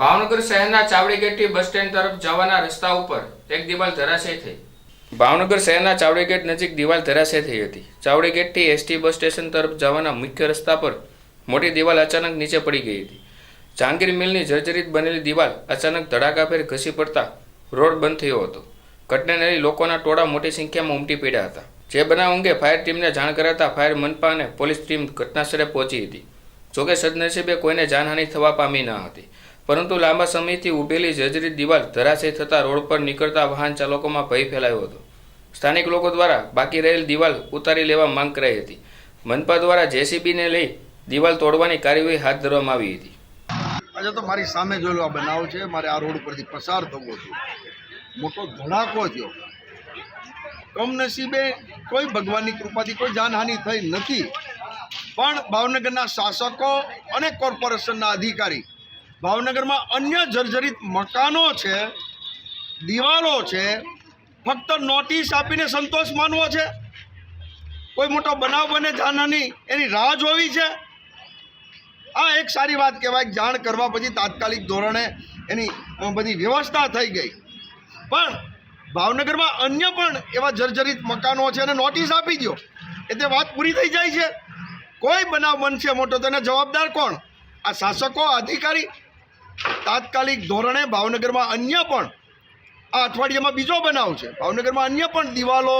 ભાવનગર શહેરના ચાવડીગેટથી bus stand તરફ જવાના રસ્તા ઉપર એક દિવાલ ધરાશય થઈ. ભાવનગર શહેરના ચાવડીગેટ નજીક દિવાલ ધરાશય થઈ હતી. ચાવડીગેટથી એસટી બસ સ્ટેશન તરફ જવાના મુખ્ય રસ્તા પર મોટી દિવાલ અચાનક નીચે પડી ગઈ હતી. જહાંગીર મિલની જર્જરિત બનેલી દિવાલ અચાનક ધડાકાભેર ઘસી પડતા રોડ બંધ થયો હતો. ઘટનાને લોકોના ટોળા મોટી સંખ્યામાં ઉમટી પડ્યા હતા. જે બનાવ અંગે ફાયર ટીમને જાણ કરાતા ફાયર મનપા અને પોલીસ ટીમ ઘટનાસ્થળે પહોંચી હતી. જોકે સદનસીબે કોઈને જાનહાનિ થવા પામી ન હતી. પરંતુ લાંબા સમયથી ઊભેલી જર્જરિત દિવાલ ધરાશય થતા રોડ પર નીકળતા વાહન ચાલકોમાં ભય ફેલાયો હતો. સ્થાનિક લોકો દ્વારા બાકી રહેલ દિવાલ ઉતારી લેવા માંગ કરાઈ હતી. મનપા દ્વારા જેસીબીને લઈ દિવાલ તોડવાની કાર્યવાહી હાથ ધરવામાં આવી હતી. આજે તો મારી સામે જોયેલો આ બનાવ છે, મારે આ રોડ પરથી પસાર થવો હતો મોટો ધડાકો થયો કમનસીબે કોઈ ભગવાનની કૃપાથી કોઈ જાનહાનિ થઈ નથી. પણ ભાવનગરના શાસકો અને કોર્પોરેશનના અધિકારી ભાવનગરમાં અન્ય જર્જરિત મકાનો છે, દિવાલો છે, ફક્ત નોટિસ આપીને સંતોષ માનવો છે? કોઈ મોટો બનાવ બને જાનહાની, એની રાહ જોવી છે? આ એક સારી વાત કહેવાય, જાણ કરવા પછી તાત્કાલિક ધોરણે એની બધી વ્યવસ્થા થઈ ગઈ. પણ ભાવનગરમાં અન્ય પણ એવા જર્જરિત મકાનો છે અને નોટિસ આપી દો એટલે વાત પૂરી થઈ જાય છે. કોઈ બનાવ બનશે મોટો તેને જવાબદાર કોણ? આ શાસકો, અધિકારી તાત્કાલિક ધોરણે ભાવનગરમાં અન્ય પણ આ અઠવાડિયામાં બીજો બનાવ છે. ભાવનગરમાં અન્ય પણ દિવાલો,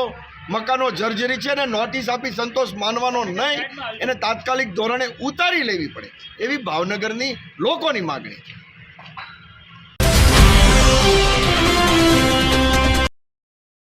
મકાનો જર્જરી છે અને નોટિસ આપી સંતોષ માનવાનો નહીં. એને તાત્કાલિક ધોરણે ઉતારી લેવી પડે. એવી ભાવનગરની લોકોની માગણી છે.